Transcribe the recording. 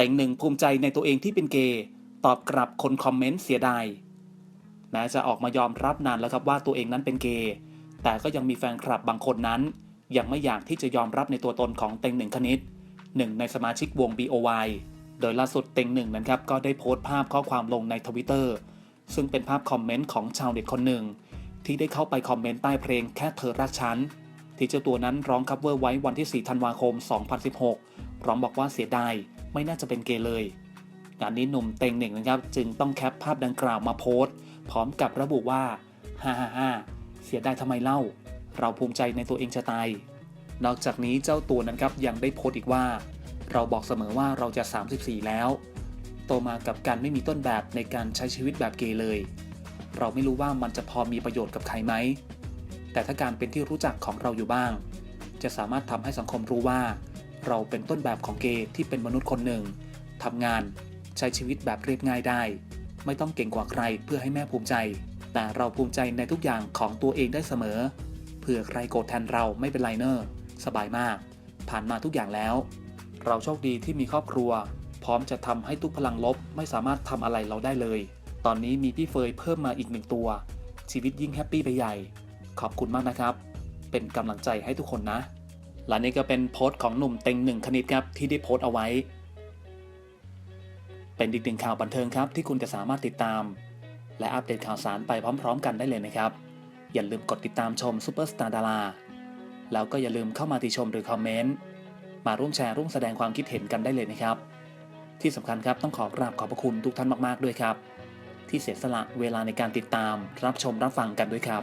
แต่งหนึ่งภูมิใจในตัวเองที่เป็นเกย์ตอบกลับคนคอมเมนต์เสียดายแม้จะออกมายอมรับนานแล้วครับว่าตัวเองนั้นเป็นเกย์แต่ก็ยังมีแฟนคลับบางคนนั้น ยังไม่อยากที่จะยอมรับในตัวตนของเต็งหนึ่งคณิตหนึ่งในสมาชิกวง BOY โดยล่าสุดเต็งหนึ่งนะครับก็ได้โพสต์ภาพข้อความลงในทวิตเตอร์ซึ่งเป็นภาพคอมเมนต์ของชาวเน็ตคนหนึ่ง ที่ได้เข้าไปคอมเมนต์ใต้เพลงแค่เธอรักฉันที่เจ้าตัวนั้นร้องคัฟเวอร์ไว้วันที่ 4 ธันวาคม 2016พร้อมบอกว่าเสียดาย ไม่น่าจะเป็นเกย์เลย งานนี้หนุ่มเต็งหนึ่งนะครับ จึงต้องแคปภาพดังกล่าวมาโพสต์ พร้อมกับระบุว่าฮ่าฮ่าฮ่าเสียดายทำไมเล่า เราภูมิใจในตัวเองจะตาย นอกจากนี้เจ้าตัวนั้นครับยังได้โพสต์อีกว่า เราบอกเสมอว่าเราจะ 34 แล้ว โตมากับการไม่มีต้นแบบในการใช้ชีวิตแบบเกย์เลย เราไม่รู้ว่ามันจะพอมีประโยชน์กับใครไหมแต่ถ้าการเป็นที่รู้จักของเราอยู่บ้าง จะสามารถทำให้สังคมรู้ว่า เราเป็นต้นแบบของเกย์ที่เป็นมนุษย์คนหนึ่งทำงาน ใช้ชีวิตแบบเรียบง่ายได้ ไม่ต้องเก่งกว่าใครเพื่อให้แม่ภูมิใจ แต่เราภูมิใจในทุกอย่างของตัวเองได้เสมอเผื่อใครโกรธแทนเราไม่เป็นไรเนอร์สบายมาก ผ่านมาทุกอย่างแล้ว เราโชคดีที่มีครอบครัว พร้อมจะทำให้ทุกพลังลบไม่สามารถทำอะไรเราได้เลย ตอนนี้มีพี่เฟยเพิ่มมาอีกหนึ่งตัว ชีวิตยิ่งแฮปปี้ไปใหญ่ ขอบคุณมากนะครับ เป็นกำลังใจให้ทุกคนนะ และนี่ก็เป็นโพสต์ของหนุ่มเต็งหนึ่งคณิตครับที่ได้โพสต์เอาไว้ เป็นอีกหนึ่งข่าวบันเทิงครับที่คุณจะสามารถติดตาม และอัปเดตข่าวสารไปพร้อม ๆ กันได้เลยนะครับ อย่าลืมกดติดตามชมซูเปอร์สตาร์ดาราแล้วก็อย่าลืมเข้ามาติชมหรือคอมเมนต์มาร่วมแชร์ร่วมแสดงความคิดเห็นกันได้เลยนะครับ ที่สำคัญครับต้องขอกราบขอบพระคุณทุกท่านมาก ๆ ด้วยครับ ที่เสียสละเวลาในการติดตามรับชมรับฟังกันด้วยครับ